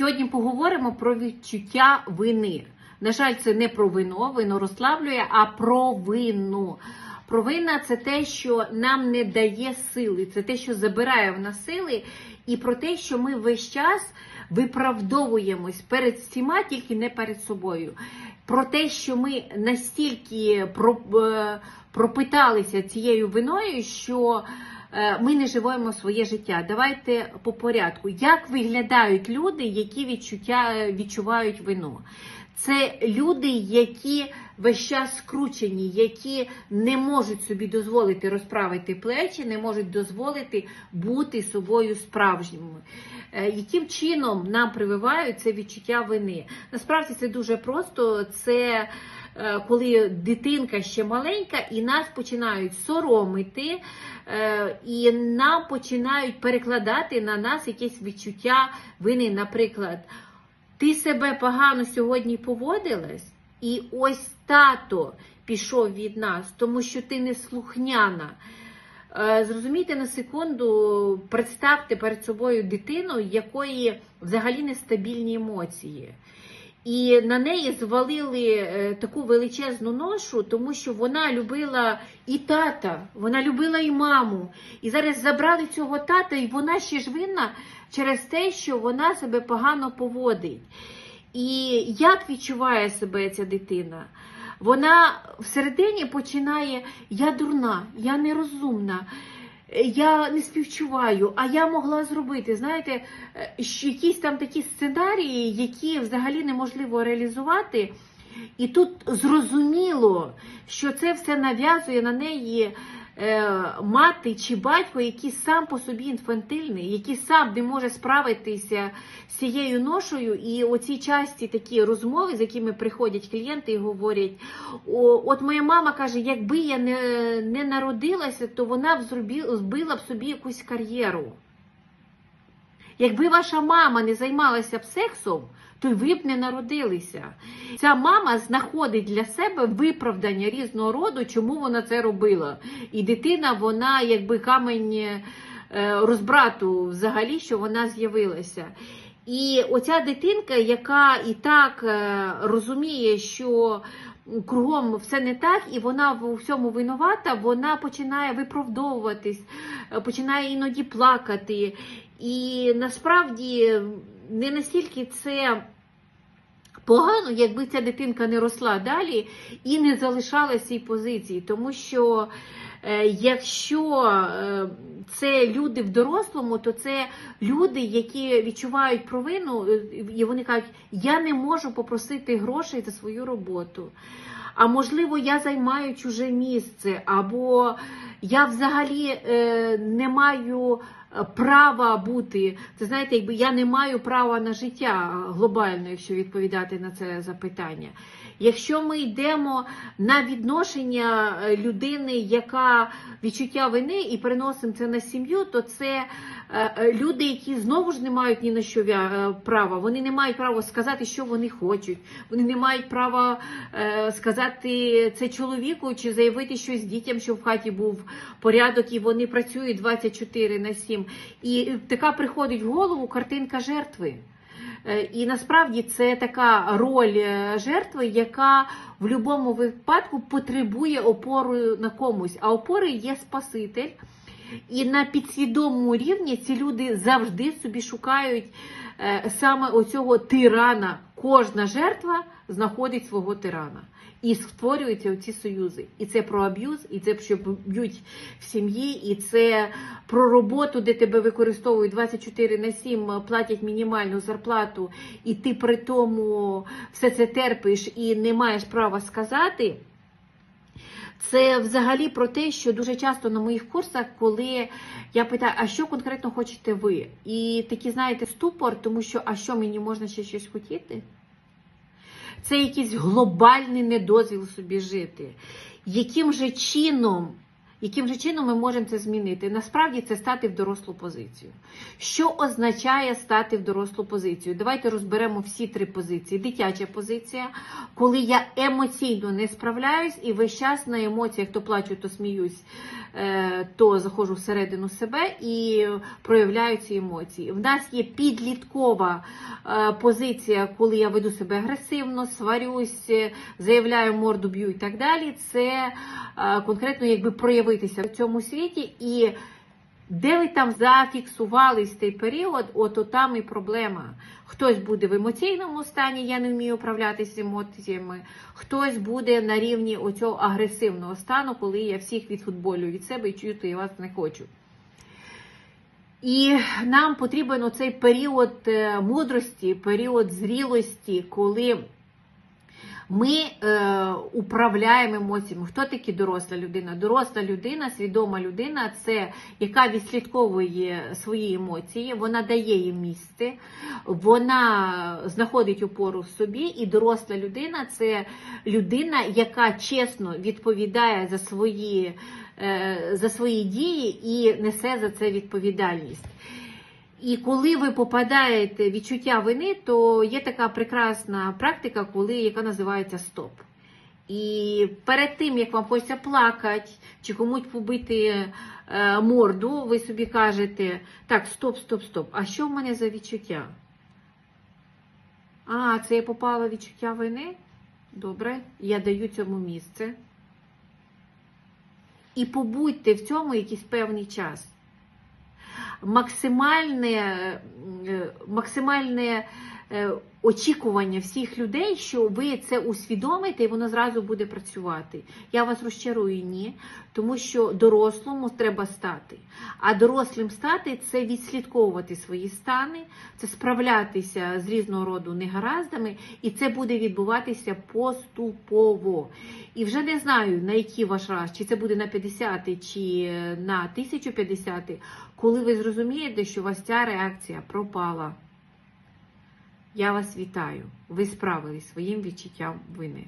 Сьогодні поговоримо про відчуття вини. На жаль, це не про вино, вино розслаблює, а про вину. Провина це те, що нам не дає сили, це те, що забирає в нас сили, і про те, що ми весь час виправдовуємось перед всіма, тільки не перед собою. Про те, що ми настільки е, пропиталися цією виною, що ми не живемо своє життя. Давайте по порядку. Як виглядають люди, які відчуття відчувають вину? Це люди, які весь час скручені, які не можуть собі дозволити розправити плечі, не можуть дозволити бути собою справжніми. Е, Яким чином нам прививають це відчуття вини? Насправді це дуже просто. Це е, коли дитинка ще маленька, і нас починають соромити, е, і нам починають перекладати на нас якесь відчуття вини. Наприклад, ти себе погано сьогодні поводилась, і ось тато пішов від нас, тому що ти не слухняна. Е, Зрозумійте на секунду, представте перед собою дитину, якої взагалі нестабільні емоції. І на неї звалили е, таку величезну ношу, тому що вона любила і тата, вона любила і маму. І зараз забрали цього тата, і вона ще ж винна через те, що вона себе погано поводить. І як відчуває себе ця дитина? Вона всередині починає: я дурна, я нерозумна. Я не співчуваю, а я могла зробити. Знаєте, е, якісь там такі сценарії, які взагалі неможливо реалізувати. І тут зрозуміло, що це все нав'язує на неї е, мати чи батько, який сам по собі інфантильний, який сам не може справитися з цією ношою. І оці часті такі розмови, з якими приходять клієнти і говорять: от моя мама каже, якби я не, не народилася, то вона б зробила, збила б собі якусь кар'єру. Якби ваша мама не займалася б сексом, то ви б не народилися. Ця мама знаходить для себе виправдання різного роду, чому вона це робила. І дитина, вона якби камень е, розбрату взагалі, що вона з'явилася. І оця дитинка, яка і так е, розуміє, що кругом все не так, і вона в всьому винувата, вона починає виправдовуватись, е, починає іноді плакати. І насправді не настільки це погано, якби ця дитинка не росла далі і не залишала цій позиції. Тому що е, якщо е, це люди в дорослому, то це люди, які відчувають провину, е, і вони кажуть, я не можу попросити грошей за свою роботу. А можливо, я займаю чуже місце, або я взагалі е, не маю права бути. Це знаєте, якби я не маю права на життя глобально, якщо відповідати на це запитання. Якщо ми йдемо на відношення е, людини, яка відчуття вини, і переносимо це на сім'ю, то це е, е, люди, які знову ж не мають ні на що права. Вони не мають права сказати, що вони хочуть. Вони не мають права сказати це чоловіку чи заявити щось дітям, щоб в хаті був порядок, і вони працюють 24 на 7. І така приходить в голову картинка жертви. Е, І насправді це така роль е, жертви, яка в будь-якому випадку потребує опору на комусь. А опори є Спаситель. І на підсвідомому рівні ці люди завжди собі шукають е, саме оцього тирана. Кожна жертва знаходить свого тирана. І створюються ці союзи. І це про аб'юз, і це що б'ють в сім'ї, і це про роботу, де тебе використовують 24 на 7, платять мінімальну зарплату, і ти при тому все це терпиш і не маєш права сказати. Це взагалі про те, що дуже часто на моїх курсах, коли я питаю, а що конкретно хочете ви? І такі, знаєте, ступор, тому що а що мені можна ще щось хотіти? Це якийсь глобальний недозвіл собі жити. Яким же чином Яким же чином ми можемо це змінити? Насправді це стати в дорослу позицію. Що означає стати в дорослу позицію? Давайте розберемо всі три позиції. Дитяча позиція, коли я емоційно не справляюсь і весь час на емоціях то плачу, то сміюсь, е, то заходжу всередину себе і проявляю ці емоції. В нас є підліткова е, позиція, коли я веду себе агресивно, сварюсь, е, заявляю морду, б'ю і так далі. Це конкретно якби проявитися в цьому світі. І де ви там зафіксувались цей період, от там і проблема. Хтось буде в емоційному стані, я не вмію управлятися емоціями, хтось буде на рівні оцього агресивного стану, коли я всіх відфутболюю від себе і чути я вас не хочу. І нам потрібен оцей період е, мудрості, період зрілості, коли ми е, управляємо емоціями. Хто такі доросла людина? Доросла людина, свідома людина, це яка відслідковує свої емоції, вона дає їм місце, вона знаходить опору в собі, і доросла людина це людина, яка чесно відповідає за свої, е, за свої дії і несе за це відповідальність. І коли ви попадаєте в відчуття вини, то є така прекрасна практика, коли, яка називається стоп. І перед тим, як вам хочеться плакати чи комусь побити е, морду, ви собі кажете, так, стоп, стоп, стоп. А що в мене за відчуття? А, це я попала в відчуття вини? Добре, я даю цьому місце. І побудьте в цьому якийсь певний час максимальне, е, максимальне е, очікування всіх людей, що ви це усвідомите і воно зразу буде працювати. Я вас розчарую, ні, тому що дорослому треба стати. А дорослим стати це відслідковувати свої стани, це справлятися з різного роду негараздами, і це буде відбуватися поступово. І вже не знаю, на який ваш раз, чи це буде на 50 чи на 1050, коли ви зрозумієте, що у вас ця реакція пропала. Я вас вітаю. Ви справились своїм відчуттям вини.